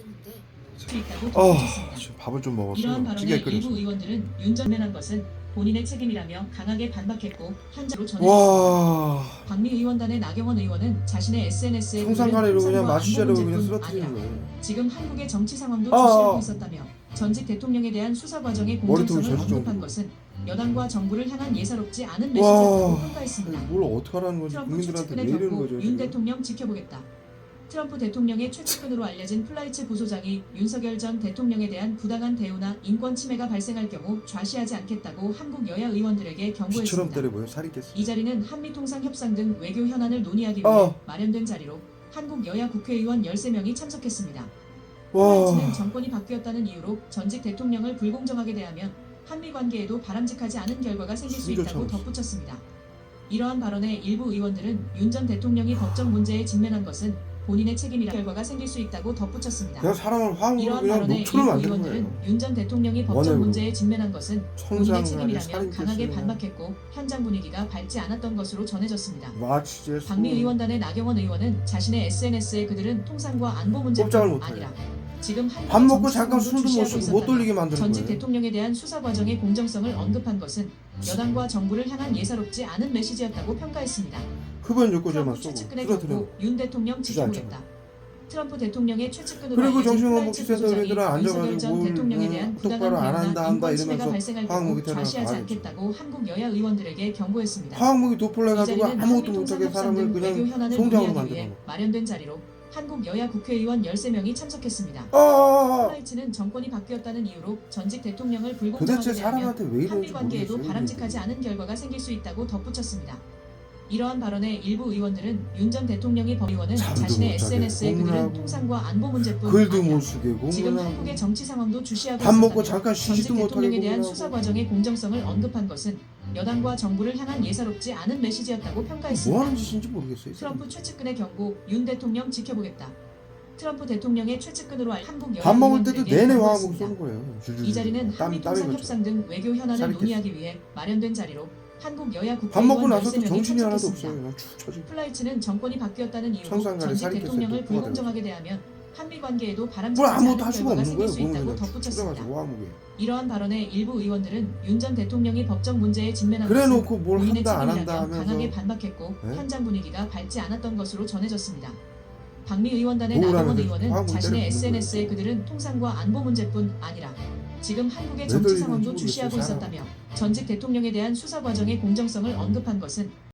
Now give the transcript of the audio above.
그랬는데 아 덧붙였습니다. 지금 밥을 좀 이러한 먹었어요. 발언에 찌개 일부 끓여서. 의원들은 윤전면한 것은 본인의 책임이라며 강하게 반박했고 한자로 전했습니다. 와 박미 의원단의 나경원 의원은 자신의 SNS에 성상가리로 그냥 마시자로 그냥 쓰러뜨리는 거예요. 지금 한국의 정치 상황도 아, 주시하고 아. 있었다며 전직 대통령에 대한 수사 과정의 공정성을 언급한 것은 여당과 정부를 향한 예사롭지 않은 와. 메시지였다고 평가했습니다. 뭘 어떻게 하라는 건지 트럼프 국민들한테 이러는 경고 거죠 윤 지금? 대통령 지켜보겠다. 트럼프 대통령의 최측근으로 알려진 플라이츠 부소장이 윤석열 전 대통령에 대한 부당한 대우나 인권 침해가 발생할 경우 좌시하지 않겠다고 한국 여야 의원들에게 경고했습니다. 이 자리는 한미 통상 협상 등 외교 현안을 논의하기 위해 어. 마련된 자리로 한국 여야 국회의원 13명이 참석했습니다. 와 플라이츠는 정권이 바뀌었다는 이유로 전직 대통령을 불공정하게 대하면 한미 관계에도 바람직하지 않은 결과가 생길 수 있다고. 덧붙였습니다. 이러한 발언에 일부 의원들은 윤 전 대통령이 법적 문제에 직면한 것은 본인의 책임이라 결과가 생길 수 있다고 덧붙였습니다. 그냥 사람을 화음으로 이러한 그냥 발언에 녹초를 일부 만드는 의원들은 거예요. 윤 전 대통령이 법적 원해로. 문제에 직면한 것은 본인의 책임이라며 강하게. 반박했고 현장 분위기가 밝지 않았던 것으로 전해졌습니다. 박미 의원단의 나경원 의원은 자신의 SNS에 그들은 통상과 안보 꼼짝을 문제뿐 못해요. 아니라 지금 한국의 밥 먹고 정치 잠깐 상황도 술도 못못 있었다며 돌리게 만드는 전직 거예요. 대통령에 대한 수사 과정의 공정성을 언급한 것은 여당과 정부를 향한 예사롭지 않은 메시지였다고 평가했습니다. 흡연 트럼프 쏘고 최측근의. 경고 윤 대통령. 지켜보겠다. 트럼프 대통령의 최측근으로 그리고 알려진 정신건강복지 플라이츠 센터들은 부소장이 윤석열 앉아가지고 전 뭘, 대통령에 어, 대한 똑바로 부당한 안 한다, 한다 이러면서 화학무기 가하겠죠. 않겠다고 한국 여야 의원들에게 경고했습니다. 화학무기 이 도플해가지고 아무것도 못하게 사람을 그냥 송장으로 만들어. 마련된 자리로 한국 여야 국회의원 13명이 참석했습니다. 아 플라이츠는 정권이 바뀌었다는 이유로 전직 대통령을 불공정하게 왜 한미 관계에도. 바람직하지 않은 결과가 생길 수 있다고 덧붙였습니다. 이러한 발언에 일부 의원들은 윤 전 대통령이 법의원은 자신의 SNS에 그들은 통상과 안보 문제뿐 글도 못 쓰게 지금 한국의 정치 상황도 주시하고 밥 먹고 잠깐 전직 쉬지도 못하게 대통령에 대한. 수사 과정의 공정성을 언급한 것은 여당과 정부를 향한 예사롭지 않은 메시지였다고 평가했습니다. 뭐 하는 짓인지 모르겠어요. 트럼프 최측근의 경고 윤 대통령 지켜보겠다. 트럼프 대통령의 최측근으로 알 한국 밥 먹을 때도 내내 경고했습니다. 쏘는 거예요. 줄줄줄. 이 자리는 땀- 한미 통상. 협상 등 외교 현안을 논의하기 위해 마련된 자리로 한국 여야 밥 먹고 국회의원 나서도 13명이 정신이 하나도 참석했습니다. 없어요. 그냥 축 처지. 플라이츠는 정권이 바뀌었다는 이유로 전직 대통령을 불공정하게 대하면 한미 관계에도 뭘 바람직하지 아무것도 않은 할 수가 결과가 없는 생길 거예요. 수 있다고 그냥 덧붙였습니다. 이러한 발언에 일부 의원들은 윤 전 대통령이 법적 문제에 직면한 그래 것은 놓고 뭘 본인의 한다 안 한다 책임이라며 강하게 하면서 반박했고 네? 현장 분위기가 밝지 않았던 것으로 전해졌습니다. 박미 의원단의 뭘 나경원 의원은 자신의 SNS에 그들은 통상과 안보 문제뿐 아니라 지금 한국의 왜 정치 상황도 주시하고. 있었다며 전직 대통령에 대한 수사 과정의 공정성을 언급한 것은